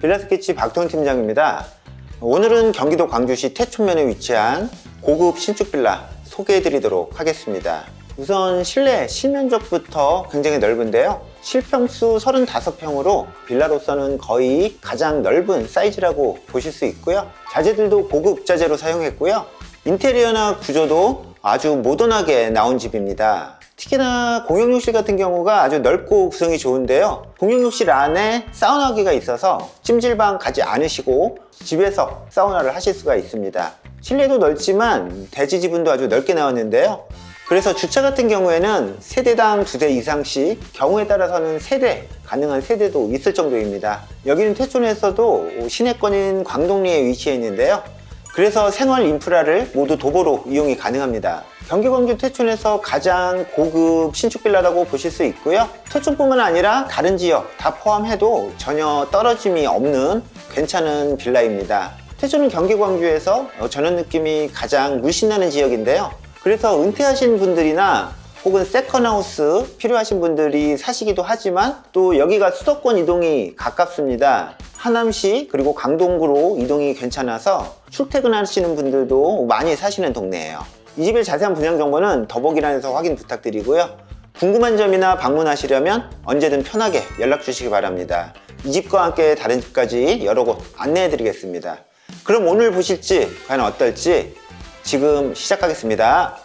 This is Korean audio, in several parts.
빌라스케치 박동 팀장입니다. 오늘은 경기도 광주시 태촌면에 위치한 고급 신축 빌라 소개해 드리도록 하겠습니다. 우선 실내 실면적부터 굉장히 넓은데요. 실평수 35평으로 빌라로서는 거의 가장 넓은 사이즈라고 보실 수 있고요. 자재들도 고급 자재로 사용했고요. 인테리어나 구조도 아주 모던하게 나온 집입니다. 특히나 공용욕실 같은 경우가 아주 넓고 구성이 좋은데요. 공용욕실 안에 사우나기가 있어서 찜질방 가지 않으시고 집에서 사우나를 하실 수가 있습니다. 실내도 넓지만 대지 지분도 아주 넓게 나왔는데요. 그래서 주차 같은 경우에는 세대당 두 대 이상씩 경우에 따라서는 세대 가능한 세대도 있을 정도입니다. 여기는 태촌에서도 시내권인 광동리에 위치해 있는데요. 그래서 생활 인프라를 모두 도보로 이용이 가능합니다. 경기 광주 태촌에서 가장 고급 신축 빌라라고 보실 수 있고요. 태촌뿐만 아니라 다른 지역 다 포함해도 전혀 떨어짐이 없는 괜찮은 빌라입니다. 태촌은 경기 광주에서 전원 느낌이 가장 물씬 나는 지역인데요. 그래서 은퇴하신 분들이나 혹은 세컨하우스 필요하신 분들이 사시기도 하지만 또 여기가 수도권 이동이 가깝습니다. 하남시 그리고 강동구로 이동이 괜찮아서 출퇴근하시는 분들도 많이 사시는 동네예요. 이 집의 자세한 분양 정보는 더보기란에서 확인 부탁드리고요. 궁금한 점이나 방문하시려면 언제든 편하게 연락 주시기 바랍니다. 이 집과 함께 다른 집까지 여러 곳 안내해 드리겠습니다. 그럼 오늘 보실 집 과연 어떨지 지금 시작하겠습니다.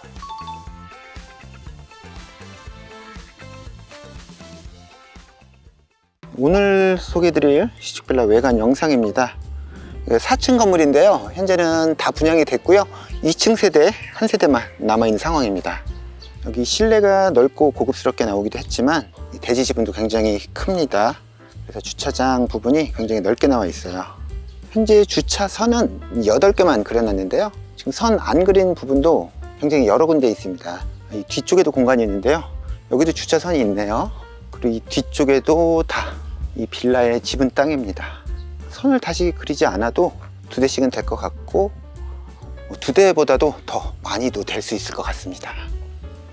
오늘 소개드릴 시축빌라 외관 영상입니다. 4층 건물인데요. 현재는 다 분양이 됐고요. 2층 세대 한 세대만 남아있는 상황입니다. 여기 실내가 넓고 고급스럽게 나오기도 했지만 이 대지 지분도 굉장히 큽니다. 그래서 주차장 부분이 굉장히 넓게 나와 있어요. 현재 주차선은 8개만 그려놨는데요. 지금 선 안 그린 부분도 굉장히 여러 군데 있습니다. 이 뒤쪽에도 공간이 있는데요. 여기도 주차선이 있네요. 그리고 이 뒤쪽에도 다 이 빌라의 지분 땅입니다. 선을 다시 그리지 않아도 두 대씩은 될 것 같고 뭐 두 대보다도 더 많이도 될 수 있을 것 같습니다.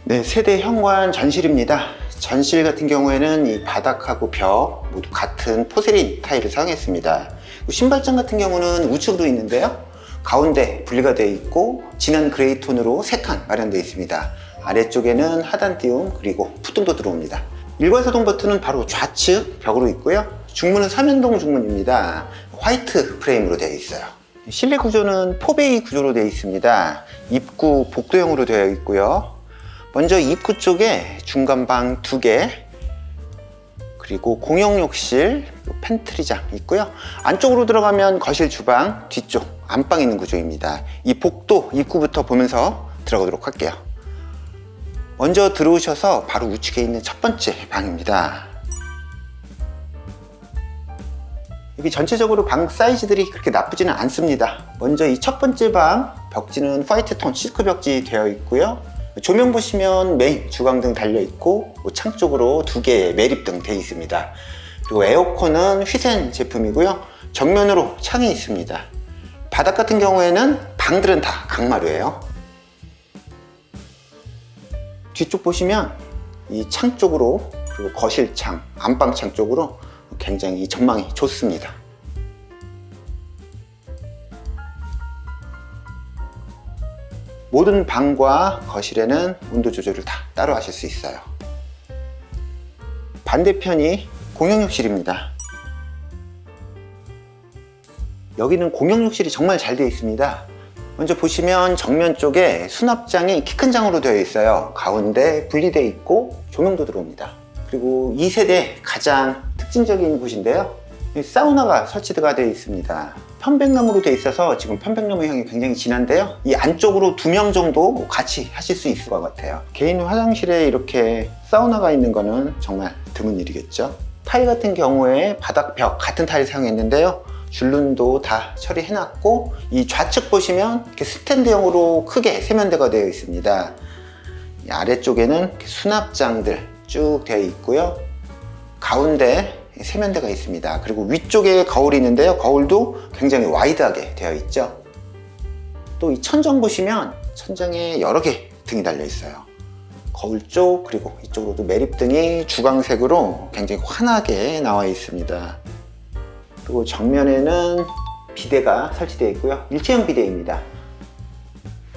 네, 세대 현관 전실입니다. 전실 같은 경우에는 이 바닥하고 벽 모두 같은 포세린 타일을 사용했습니다. 신발장 같은 경우는 우측으로 있는데요. 가운데 분리가 되어 있고 진한 그레이 톤으로 3칸 마련되어 있습니다. 아래쪽에는 하단 띄움 그리고 푸등도 들어옵니다. 일괄소동 버튼은 바로 좌측 벽으로 있고요. 중문은 삼연동 중문입니다. 화이트 프레임으로 되어 있어요. 실내 구조는 포베이 구조로 되어 있습니다. 입구 복도형으로 되어 있고요. 먼저 입구 쪽에 중간방 두 개, 그리고 공용욕실, 팬트리장 있고요. 안쪽으로 들어가면 거실, 주방, 뒤쪽 안방 있는 구조입니다. 이 복도 입구부터 보면서 들어가도록 할게요. 먼저 들어오셔서 바로 우측에 있는 첫 번째 방입니다. 여기 전체적으로 방 사이즈들이 그렇게 나쁘지는 않습니다. 먼저 이 첫 번째 방 벽지는 화이트 톤 실크 벽지 되어 있고요. 조명 보시면 메인 주광등 달려 있고 뭐창 쪽으로 두 개의 매립등 되어 있습니다. 그리고 에어컨은 휘센 제품이고요. 정면으로 창이 있습니다. 바닥 같은 경우에는 방들은 다 강마루예요. 뒤쪽 보시면 이 창 쪽으로 그리고 거실 창, 안방 창 쪽으로 굉장히 전망이 좋습니다. 모든 방과 거실에는 온도 조절을 다 따로 하실 수 있어요. 반대편이 공용욕실입니다. 여기는 공용욕실이 정말 잘 되어 있습니다. 먼저 보시면 정면 쪽에 수납장이 키 큰 장으로 되어 있어요. 가운데 분리되어 있고 조명도 들어옵니다. 그리고 2세대 가장 특징적인 곳인데요. 이 사우나가 설치가 되어 있습니다. 편백나무로 되어 있어서 지금 편백나무 향이 굉장히 진한데요. 이 안쪽으로 두 명 정도 같이 하실 수 있을 것 같아요. 개인 화장실에 이렇게 사우나가 있는 거는 정말 드문 일이겠죠. 타일 같은 경우에 바닥 벽 같은 타일 사용했는데요. 줄눈도 다 처리해놨고 이 좌측 보시면 이렇게 스탠드형으로 크게 세면대가 되어 있습니다. 이 아래쪽에는 수납장들 쭉 되어 있고요. 가운데 세면대가 있습니다. 그리고 위쪽에 거울이 있는데요. 거울도 굉장히 와이드하게 되어 있죠. 또 이 천정 보시면 천정에 여러 개 등이 달려 있어요. 거울 쪽 그리고 이쪽으로도 매립등이 주광색으로 굉장히 환하게 나와 있습니다. 그리고 정면에는 비대가 설치되어 있고요. 일체형 비대입니다.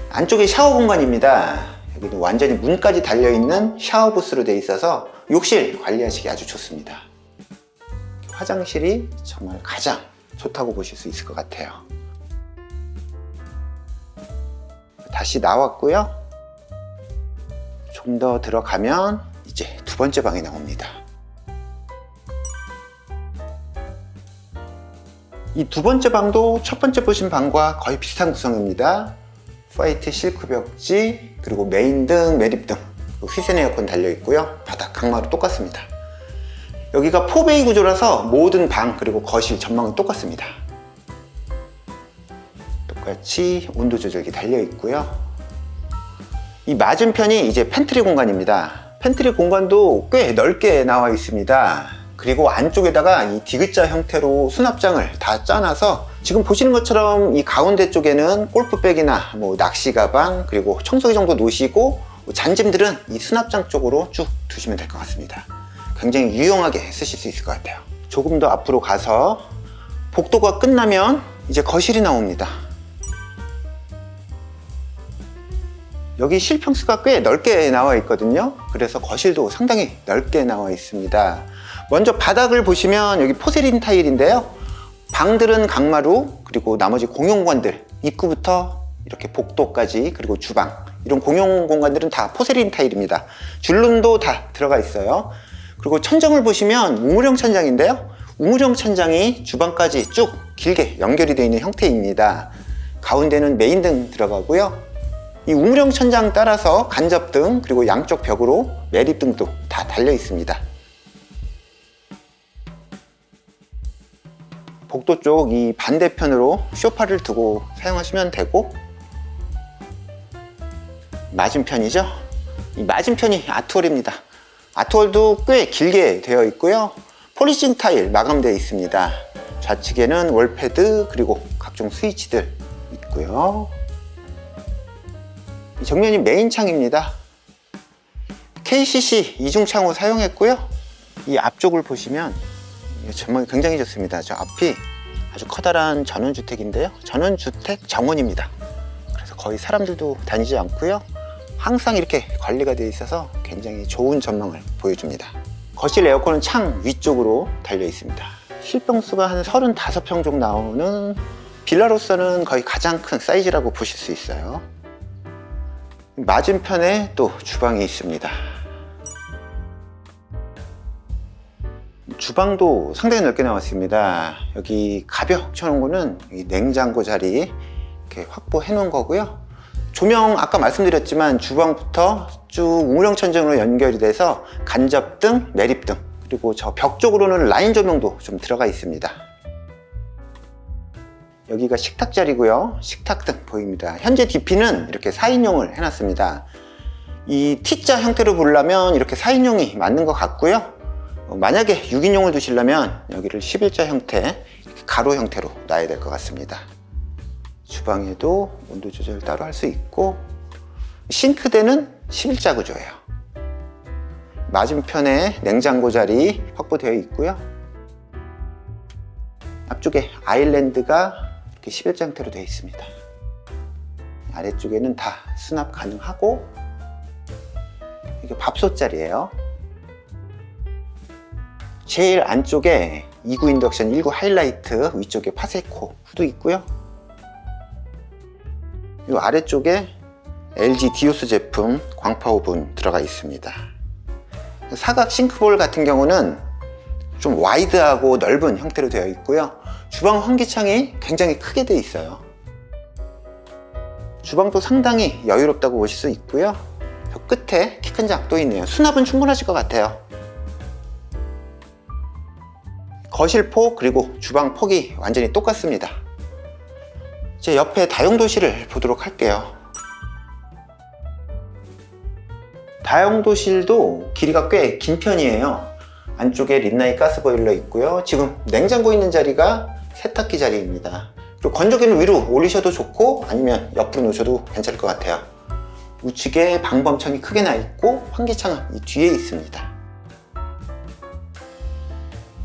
안쪽에 샤워 공간입니다. 여기는 완전히 문까지 달려있는 샤워 부스로 되어 있어서 욕실 관리하시기 아주 좋습니다. 화장실이 정말 가장 좋다고 보실 수 있을 것 같아요. 다시 나왔고요. 좀 더 들어가면 이제 두 번째 방이 나옵니다. 이 두 번째 방도 첫 번째 보신 방과 거의 비슷한 구성입니다. 화이트 실크 벽지, 그리고 메인 등, 매립 등, 그리고 휘센 에어컨 달려 있고요. 바닥 강마루 똑같습니다. 여기가 4베이 구조라서 모든 방 그리고 거실 전망은 똑같습니다. 똑같이 온도 조절기 달려 있고요. 이 맞은편이 이제 팬트리 공간입니다. 팬트리 공간도 꽤 넓게 나와 있습니다. 그리고 안쪽에다가 이 디귿자 형태로 수납장을 다 짜놔서 지금 보시는 것처럼 이 가운데 쪽에는 골프백이나 뭐 낚시 가방 그리고 청소기 정도 놓으시고 뭐 잔짐들은 이 수납장 쪽으로 쭉 두시면 될 것 같습니다. 굉장히 유용하게 쓰실 수 있을 것 같아요. 조금 더 앞으로 가서 복도가 끝나면 이제 거실이 나옵니다. 여기 실평수가 꽤 넓게 나와 있거든요. 그래서 거실도 상당히 넓게 나와 있습니다. 먼저 바닥을 보시면 여기 포세린 타일인데요. 방들은 강마루 그리고 나머지 공용공간들 입구부터 이렇게 복도까지 그리고 주방 이런 공용 공간들은 다 포세린 타일입니다. 줄눈도 다 들어가 있어요. 그리고 천정을 보시면 우물형 천장인데요. 우물형 천장이 주방까지 쭉 길게 연결이 되어 있는 형태입니다. 가운데는 메인등 들어가고요. 이 우물형 천장 따라서 간접등 그리고 양쪽 벽으로 매립등도 다 달려 있습니다. 복도 쪽 이 반대편으로 쇼파를 두고 사용하시면 되고 맞은편이죠. 이 맞은편이 아트월입니다. 아트월도 꽤 길게 되어 있고요. 폴리싱 타일 마감되어 있습니다. 좌측에는 월패드 그리고 각종 스위치들 있고요. 이 정면이 메인 창입니다. KCC 이중 창호 사용했고요. 이 앞쪽을 보시면 전망이 굉장히 좋습니다. 저 앞이 아주 커다란 전원주택인데요. 전원주택 정원입니다. 그래서 거의 사람들도 다니지 않고요. 항상 이렇게 관리가 되어 있어서 굉장히 좋은 전망을 보여줍니다. 거실 에어컨은 창 위쪽으로 달려 있습니다. 실평수가 한 35평 정도 나오는 빌라로서는 거의 가장 큰 사이즈라고 보실 수 있어요. 맞은편에 또 주방이 있습니다. 주방도 상당히 넓게 나왔습니다. 여기 가벽 쳐놓은 거는 이 냉장고 자리 이렇게 확보해 놓은 거고요. 조명 아까 말씀드렸지만 주방부터 쭉 우물형 천정으로 연결이 돼서 간접등, 매립등 그리고 저 벽 쪽으로는 라인 조명도 좀 들어가 있습니다. 여기가 식탁 자리고요. 식탁등 보입니다. 현재 DP는 이렇게 4인용을 해놨습니다. 이 T자 형태로 보려면 이렇게 4인용이 맞는 것 같고요. 어, 만약에 6인용을 두시려면 여기를 11자 형태, 가로 형태로 놔야 될 것 같습니다. 주방에도 온도 조절 따로 할 수 있고 싱크대는 11자 구조예요. 맞은편에 냉장고 자리 확보되어 있고요. 앞쪽에 아일랜드가 이렇게 11자 형태로 되어 있습니다. 아래쪽에는 다 수납 가능하고 이게 밥솥 자리예요. 제일 안쪽에 2구 인덕션 1구 하이라이트 위쪽에 파세코 후드 있고요. 이 아래쪽에 LG 디오스 제품 광파 오븐 들어가 있습니다. 사각 싱크볼 같은 경우는 좀 와이드하고 넓은 형태로 되어 있고요. 주방 환기창이 굉장히 크게 되어 있어요. 주방도 상당히 여유롭다고 보실 수 있고요. 저 끝에 키큰 장도 있네요. 수납은 충분하실 것 같아요. 거실 폭 그리고 주방 폭이 완전히 똑같습니다. 제 옆에 다용도실을 보도록 할게요. 다용도실도 길이가 꽤 긴 편이에요. 안쪽에 린나이 가스보일러 있고요. 지금 냉장고 있는 자리가 세탁기 자리입니다. 그리고 건조기는 위로 올리셔도 좋고 아니면 옆으로 놓으셔도 괜찮을 것 같아요. 우측에 방범창이 크게 나 있고 환기창은 이 뒤에 있습니다.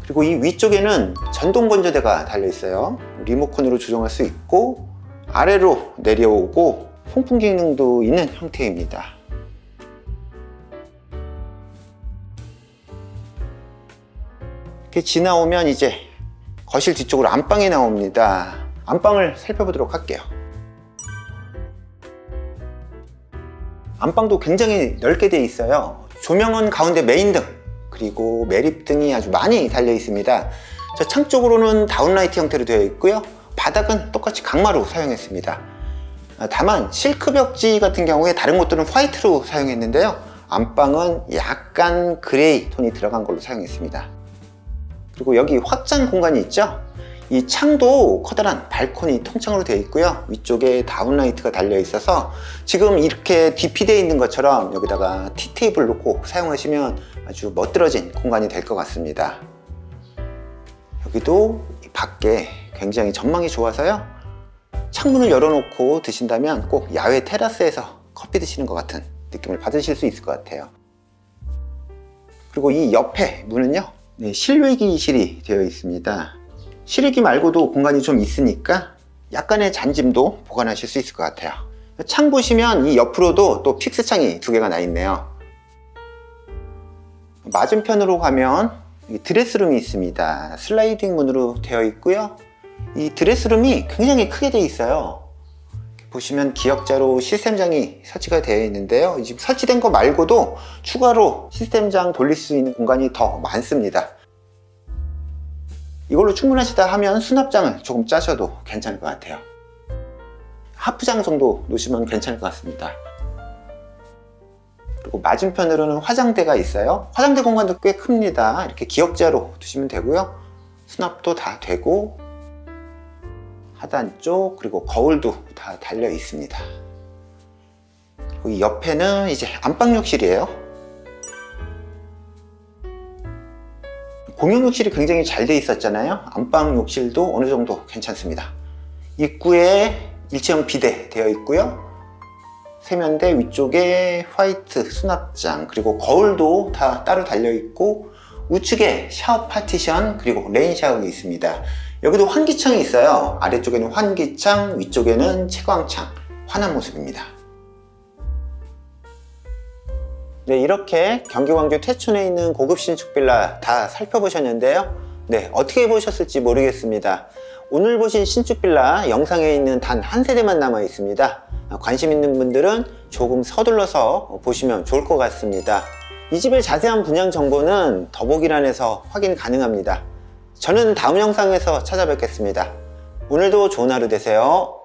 그리고 이 위쪽에는 전동 건조대가 달려 있어요. 리모컨으로 조정할 수 있고 아래로 내려오고 송풍 기능도 있는 형태입니다. 이렇게 지나오면 이제 거실 뒤쪽으로 안방이 나옵니다. 안방을 살펴보도록 할게요. 안방도 굉장히 넓게 되어 있어요. 조명은 가운데 메인 등 그리고 매립 등이 아주 많이 달려 있습니다. 저 창 쪽으로는 다운라이트 형태로 되어 있고요. 바닥은 똑같이 강마루 사용했습니다. 아, 다만 실크 벽지 같은 경우에 다른 곳들은 화이트로 사용했는데요. 안방은 약간 그레이 톤이 들어간 걸로 사용했습니다. 그리고 여기 확장 공간이 있죠? 이 창도 커다란 발코니 통창으로 되어 있고요. 위쪽에 다운라이트가 달려 있어서 지금 이렇게 디피되어 있는 것처럼 여기다가 티테이블 놓고 사용하시면 아주 멋들어진 공간이 될 것 같습니다. 여기도 이 밖에 굉장히 전망이 좋아서요. 창문을 열어놓고 드신다면 꼭 야외 테라스에서 커피 드시는 것 같은 느낌을 받으실 수 있을 것 같아요. 그리고 이 옆에 문은요, 네, 실외기실이 되어 있습니다. 실외기 말고도 공간이 좀 있으니까 약간의 잔짐도 보관하실 수 있을 것 같아요. 창 보시면 이 옆으로도 또 픽스 창이 두 개가 나 있네요. 맞은편으로 가면 이 드레스룸이 있습니다. 슬라이딩 문으로 되어 있고요. 이 드레스룸이 굉장히 크게 되어 있어요. 보시면 기역자로 시스템장이 설치가 되어 있는데요. 지금 설치된 거 말고도 추가로 시스템장 돌릴 수 있는 공간이 더 많습니다. 이걸로 충분하시다 하면 수납장을 조금 짜셔도 괜찮을 것 같아요. 하프장 정도 놓으시면 괜찮을 것 같습니다. 그리고 맞은편으로는 화장대가 있어요. 화장대 공간도 꽤 큽니다. 이렇게 기역자로 두시면 되고요. 수납도 다 되고 하단 쪽 그리고 거울도 다 달려 있습니다. 이 옆에는 이제 안방욕실이에요. 공용욕실이 굉장히 잘 돼 있었잖아요. 안방욕실도 어느 정도 괜찮습니다. 입구에 일체형 비대 되어 있고요. 세면대 위쪽에 화이트 수납장 그리고 거울도 다 따로 달려 있고 우측에 샤워 파티션 그리고 레인 샤워가 있습니다. 여기도 환기창이 있어요. 아래쪽에는 환기창, 위쪽에는 채광창, 환한 모습입니다. 네, 이렇게 경기 광주 태촌에 있는 고급 신축 빌라 다 살펴보셨는데요. 네, 어떻게 보셨을지 모르겠습니다. 오늘 보신 신축 빌라 영상에 있는 단 한 세대만 남아 있습니다. 관심 있는 분들은 조금 서둘러서 보시면 좋을 것 같습니다. 이 집의 자세한 분양 정보는 더보기란에서 확인 가능합니다. 저는 다음 영상에서 찾아뵙겠습니다. 오늘도 좋은 하루 되세요.